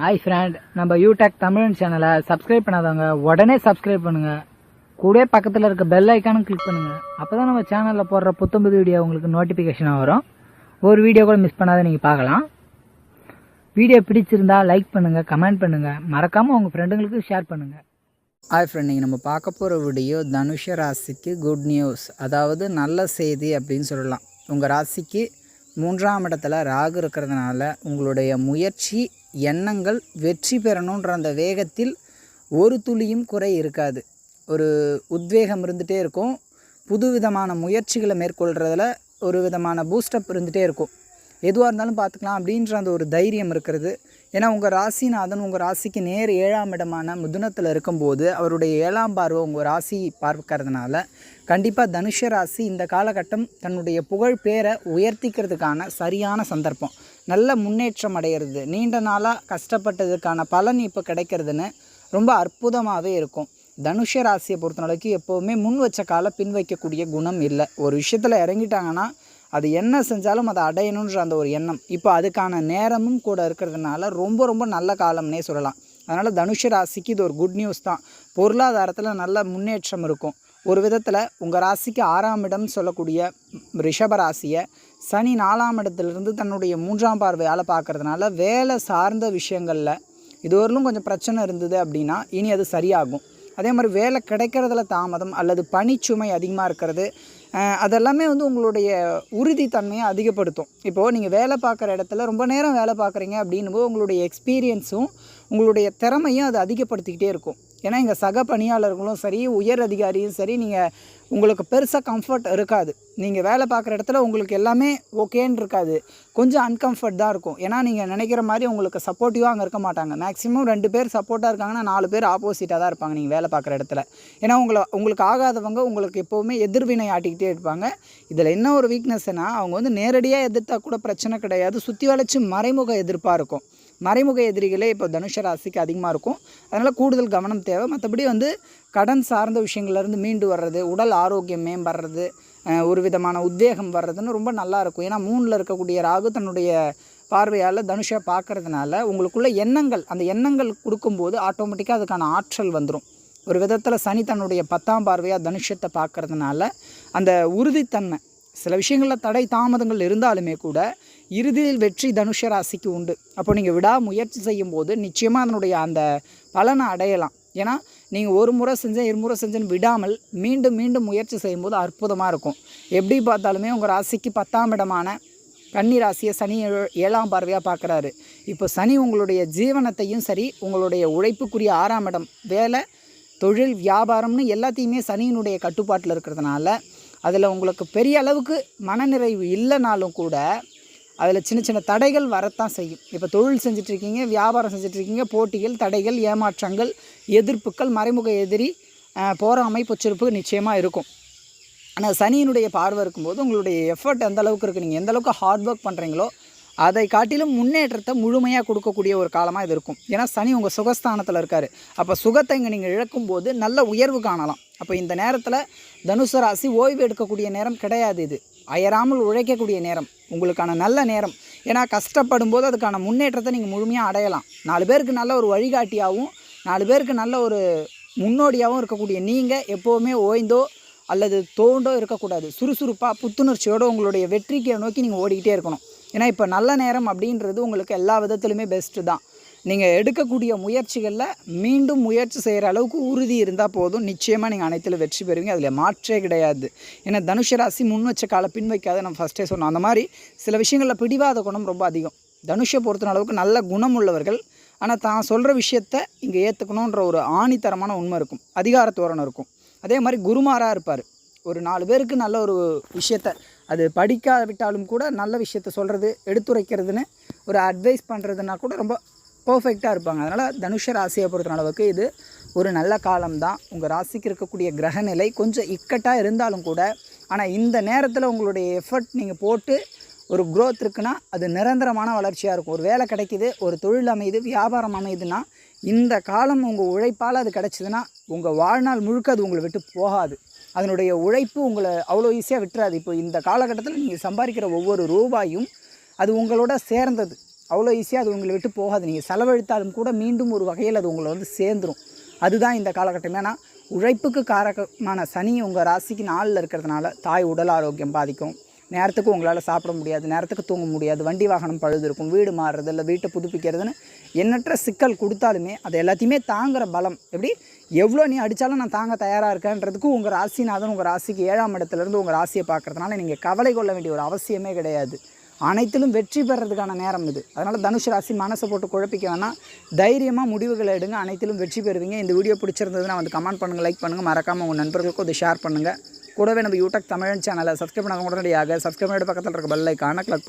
Hi friend நம்ம யூடெக் தமிழ் சேனலை subscribe பண்ணாதவங்க உடனே சப்ஸ்கிரைப் பண்ணுங்க. கூட பக்கத்தில் இருக்க பெல் ஐக்கானும் கிளிக் பண்ணுங்க. அப்பதான் நம்ம சேனலில் போடுற புத்தம்புது வீடியோ உங்களுக்கு நோட்டிஃபிகேஷனாக வரும். ஒரு வீடியோ கூட மிஸ் பண்ணாத நீங்கள் பார்க்கலாம். வீடியோ பிடிச்சிருந்தா லைக் பண்ணுங்கள் கமெண்ட் பண்ணுங்கள் மறக்காமல் உங்கள் ஃப்ரெண்டுங்களுக்கு ஷேர் பண்ணுங்கள் ஹாய் ஃப்ரெண்ட் நீங்கள் நம்ம பார்க்க போகிற வீடியோ தனுஷ ராசிக்கு குட் நியூஸ் அதாவது நல்ல செய்தி அப்படின்னு சொல்லலாம். உங்கள் ராசிக்கு மூன்றாம் இடத்துல ராகு இருக்கிறதுனால உங்களுடைய முயற்சி எண்ணங்கள் வெற்றி பெறணுன்ற அந்த வேகத்தில் ஒரு துளியும் குறை இருக்காது. ஒரு உத்வேகம் இருந்துகிட்டே இருக்கும். புதுவிதமான முயற்சிகளை மேற்கொள்கிறதுல ஒரு விதமான பூஸ்டப் இருந்துகிட்டே இருக்கும். எதுவாக இருந்தாலும் பார்த்துக்கலாம் அப்படின்ற அந்த ஒரு தைரியம் இருக்கிறது. ஏன்னா உங்கள் ராசிநாதன் உங்கள் ராசிக்கு நேர் ஏழாம் இடமான முதுனத்தில் இருக்கும்போது அவருடைய ஏழாம் பார்வை உங்கள் ராசி பார்க்கறதுனால கண்டிப்பாக தனுஷ ராசி இந்த காலகட்டம் தன்னுடைய புகழ் பேரை உயர்த்திக்கிறதுக்கான சரியான சந்தர்ப்பம். நல்ல முன்னேற்றம் அடையிறது. நீண்ட நாளாக கஷ்டப்பட்டதுக்கான பலன் இப்போ கிடைக்கிறதுன்னு ரொம்ப அற்புதமாகவே இருக்கும். தனுஷ ராசியை பொறுத்தளவுக்கு எப்போவுமே முன் வச்ச காலை பின் வைக்கக்கூடிய குணம் இல்லை. ஒரு விஷயத்தில் இறங்கிட்டாங்கன்னா அது என்ன செஞ்சாலும் அதை அடையணுன்ற அந்த ஒரு எண்ணம். இப்போ அதுக்கான நேரமும் கூட இருக்கிறதுனால ரொம்ப ரொம்ப நல்ல காலம்னே சொல்லலாம். அதனால் தனுஷ ராசிக்கு இது ஒரு குட் நியூஸ் தான். பொருளாதாரத்தில் நல்ல முன்னேற்றம் இருக்கும். ஒரு விதத்தில் உங்கள் ராசிக்கு ஆறாம் இடம் சொல்லக்கூடிய ரிஷப ராசியை சனி நாலாம் இடத்துலேருந்து தன்னுடைய மூன்றாம் பார்வையால் பார்க்கறதுனால வேலை சார்ந்த விஷயங்களில் இதுவரையிலும் கொஞ்சம் பிரச்சனை இருந்தது அப்படின்னா இனி அது சரியாகும். அதே மாதிரி வேலை கிடைக்கிறதுல தாமதம் அல்லது பனிச்சுமை அதிகமாக இருக்கிறது அதெல்லாமே வந்து உங்களுடைய உறுதித்தன்மையை அதிகப்படுத்தும். இப்போது நீங்கள் வேலை பார்க்குற இடத்துல ரொம்ப நேரம் வேலை பார்க்குறீங்க அப்படின்னும் உங்களுடைய எக்ஸ்பீரியன்ஸும் உங்களுடைய திறமையும் அது அதிகப்படுத்திக்கிட்டே இருக்கும். ஏன்னா இங்கே சக பணியாளர்களும் சரி உயர் அதிகாரியும் சரி நீங்கள் உங்களுக்கு பெருசாக கம்ஃபர்ட் இருக்காது. நீங்கள் வேலை பார்க்குற இடத்துல உங்களுக்கு எல்லாமே ஓகேன்னு இருக்காது. கொஞ்சம் அன்கம்ஃபர்ட் தான் இருக்கும். ஏன்னா நீங்கள் நினைக்கிற மாதிரி உங்களுக்கு சப்போர்ட்டிவாக அங்கே இருக்க மாட்டாங்க. மேக்ஸிமம் ரெண்டு பேர் சப்போர்ட்டாக இருக்காங்கன்னா நாலு பேர் ஆப்போசிட்டாக தான் இருப்பாங்க நீங்கள் வேலை பார்க்குற இடத்துல. ஏன்னா உங்களை உங்களுக்கு ஆகாதவங்க உங்களுக்கு எப்போவுமே எதிர்வினை ஆட்டிக்கிட்டே இருப்பாங்க. இதில் என்ன ஒரு வீக்னஸ்னால் அவங்க வந்து நேரடியாக எதிர்த்தா கூட பிரச்சனை கிடையாது. சுற்றி வளைச்சி மறைமுக எதிர்ப்பாக இருக்கும். மறைமுக எதிரிகளே இப்போ தனுஷ ராசிக்கு அதிகமாக இருக்கும். அதனால் கூடுதல் கவனம் தேவை. மற்றபடி வந்து கடன் சார்ந்த விஷயங்கள்லேருந்து மீண்டு வர்றது உடல் ஆரோக்கியம் மேம்படுறது ஒரு விதமான உத்வேகம் வர்றதுன்னு ரொம்ப நல்லா இருக்கும். ஏன்னா மூணில் இருக்கக்கூடிய ராகு தன்னுடைய பார்வையால் தனுஷை பார்க்குறதுனால உங்களுக்குள்ள எண்ணங்கள் அந்த எண்ணங்கள் கொடுக்கும்போது ஆட்டோமேட்டிக்காக அதுக்கான ஆற்றல் வந்துடும் ஒரு விதத்தில் சனி தன்னுடைய பத்தாம் பார்வையாக தனுஷத்தை பார்க்கறதுனால அந்த உறுதித்தன்மை சில விஷயங்களில் தடை தாமதங்கள் இருந்தாலுமே கூட இறுதியில் வெற்றி தனுஷ ராசிக்கு உண்டு. அப்போ நீங்கள் விடாம முயற்சி செய்யும் போது நிச்சயமாக அதனுடைய அந்த பலனை அடையலாம். ஏன்னா நீங்கள் ஒரு முறை செஞ்சேன் இருமுறை செஞ்சேன்னு விடாமல் மீண்டும் மீண்டும் முயற்சி செய்யும்போது அற்புதமாக இருக்கும். எப்படி பார்த்தாலுமே உங்கள் ராசிக்கு பத்தாம் இடமான கன்னி ராசியை சனி ஏழாம் பார்வையாக பார்க்குறாரு இப்போ சனி உங்களுடைய ஜீவனத்தையும் சரி உங்களுடைய உழைப்புக்குரிய ஆறாம் இடம் வேலை தொழில் வியாபாரம்னு எல்லாத்தையுமே சனியினுடைய கட்டுப்பாட்டில் இருக்கிறதுனால அதில் உங்களுக்கு பெரிய அளவுக்கு மனநிறைவு இல்லைனாலும் கூட அதில் சின்ன சின்ன தடைகள் வரத்தான் செய்யும். இப்போ தொழில் செஞ்சிட்ருக்கீங்க வியாபாரம் செஞ்சிட்ருக்கீங்க போட்டிகள் தடைகள் ஏமாற்றங்கள் எதிர்ப்புகள் மறைமுக எதிரி போராமை பொச்சிருப்பு நிச்சயமாக இருக்கும். ஆனால் சனியினுடைய பார்வை இருக்கும்போது உங்களுடைய எஃபர்ட் எந்த அளவுக்கு இருக்குது நீங்கள் எந்த அளவுக்கு ஹார்ட் ஒர்க் பண்ணுறீங்களோ அதை காட்டிலும் முன்னேற்றத்தை முழுமையாக கொடுக்கக்கூடிய ஒரு காலமாக இது இருக்கும். ஏன்னா சனி உங்கள் சுகஸ்தானத்தில் இருக்கார். அப்போ சுகத்தை இங்கே நீங்கள் இழக்கும்போது நல்ல உயர்வு காணலாம். அப்போ இந்த நேரத்தில் தனுசு ராசி ஓய்வு எடுக்கக்கூடிய நேரம் கிடையாது இது. அயராமல் உழைக்கக்கூடிய நேரம். உங்களுக்கான நல்ல நேரம். ஏன்னா கஷ்டப்படும் போது அதுக்கான முன்னேற்றத்தை நீங்கள் முழுமையாக அடையலாம். நாலு பேருக்கு நல்ல ஒரு வழிகாட்டியாகவும் நாலு பேருக்கு நல்ல ஒரு முன்னோடியாகவும் இருக்கக்கூடிய நீங்கள் எப்போவுமே ஓய்ந்தோ அல்லது தோண்டோ இருக்கக்கூடாது. சுறுசுறுப்பாக புத்துணர்ச்சியோடு உங்களுடைய வெற்றிக்கு நோக்கி நீங்கள் ஓடிக்கிட்டே இருக்கணும். ஏன்னா இப்போ நல்ல நேரம் அப்படின்றது உங்களுக்கு எல்லா விதத்துலையுமே பெஸ்ட்டு தான். நீங்கள் எடுக்கக்கூடிய முயற்சிகளில் மீண்டும் முயற்சி செய்கிற அளவுக்கு உறுதி இருந்தால் போதும். நிச்சயமாக நீங்கள் அனைத்தில் வெற்றி பெறுவீங்க. அதில் மாற்றே கிடையாது. ஏன்னா தனுஷ ராசி முன் வச்ச காலை பின் வைக்காத நம்ம ஃபஸ்ட்டே சொன்னோம். அந்த மாதிரி சில விஷயங்களில் பிடிவாத குணம் ரொம்ப அதிகம். தனுஷை பொறுத்தன அளவுக்கு நல்ல குணம் உள்ளவர்கள். ஆனால் தான் சொல்கிற விஷயத்த இங்கே ஏற்றுக்கணுன்ற ஒரு ஆணித்தரமான உண்மை இருக்கும். அதிகார தோரணம் இருக்கும். அதே மாதிரி குருமாராக இருப்பார். ஒரு நாலு பேருக்கு நல்ல ஒரு விஷயத்த அது படிக்காவிட்டாலும் கூட நல்ல விஷயத்த சொல்கிறது எடுத்துரைக்கிறதுன்னு ஒரு அட்வைஸ் பண்ணுறதுனா கூட ரொம்ப பர்ஃபெக்டாக இருப்பாங்க. அதனால் தனுஷ ராசியை பொறுத்த அளவுக்கு இது ஒரு நல்ல காலம்தான். உங்கள் ராசிக்கு இருக்கக்கூடிய கிரகநிலை கொஞ்சம் இக்கட்டாக இருந்தாலும் கூட ஆனால் இந்த நேரத்தில் உங்களுடைய எஃபர்ட் நீங்கள் போட்டு ஒரு க்ரோத் இருக்குன்னா அது நிரந்தரமான வளர்ச்சியாக இருக்கும். ஒரு வேலை கிடைக்கிது ஒரு தொழில் அமையுது வியாபாரம் அமையுதுன்னா இந்த காலம் உங்கள் உழைப்பால் அது கிடைச்சிதுன்னா உங்கள் வாழ்நாள் முழுக்க அது உங்களை விட்டு போகாது. அதனுடைய உழைப்பு உங்களை அவ்வளோ ஈஸியாக விட்டுறாது. இப்போ இந்த காலகட்டத்தில் நீங்கள் சம்பாதிக்கிற ஒவ்வொரு ரூபாயும் அது உங்களோட சேர்ந்தது. அவ்வளோ ஈஸியாக அது உங்களை விட்டு போகாது. நீங்கள் செலவழித்தாலும் கூட மீண்டும் ஒரு வகையில் அது உங்களை வந்து சேர்ந்துடும் அதுதான் இந்த காலகட்டம். ஏன்னா உழைப்புக்கு காரகமான சனி உங்கள் ராசிக்கு நாளில் இருக்கிறதுனால தாய் உடல் ஆரோக்கியம் பாதிக்கும். நேரத்துக்கு உங்களால் சாப்பிட முடியாது. நேரத்துக்கு தூங்க முடியாது. வண்டி வாகனம் பழுது இருக்கும் வீடு மாறுறது இல்லை வீட்டை புதுப்பிக்கிறதுன்னு எண்ணற்ற சிக்கல் கொடுத்தாலுமே அது எல்லாத்தையுமே தாங்குகிற பலம். எப்படி? எவ்வளோ நீ அடித்தாலும் நான் தாங்க தயாராக இருக்கேன்றதுக்கு உங்கள் ராசிநாதன் உங்கள் ராசிக்கு ஏழாம் இடத்துலேருந்து உங்கள் ராசியை பார்க்கறதுனால நீங்கள் கவலை கொள்ள வேண்டிய ஒரு அவசியமே கிடையாது. அனைத்திலும் வெற்றி பெறதுக்கான நேரம் இது. அதனால் தனுஷ் ராசி மனசை போட்டு குழப்பிக்க வேணாம். தைரியமாக முடிவுகளை எடுங்க. அனைத்திலும் வெற்றி பெறுவீங்க. இந்த வீடியோ பிடிச்சிருந்ததுன்னா வந்து கமெண்ட் பண்ணுங்கள் லைக் பண்ணுங்கள் மறக்காமல் உங்கள் நண்பர்களுக்கும் இதை ஷேர் பண்ணுங்கள் கூடவே நம்ம யூடியூப் தமிழன் சேனலை சப்ஸ்கிரைப் பண்ணாத உடனடியாக சப்ஸ்கிரைப் பண்ணிட்டு பக்கத்தில் இருக்க பெல் ஐக்கான கிளிக்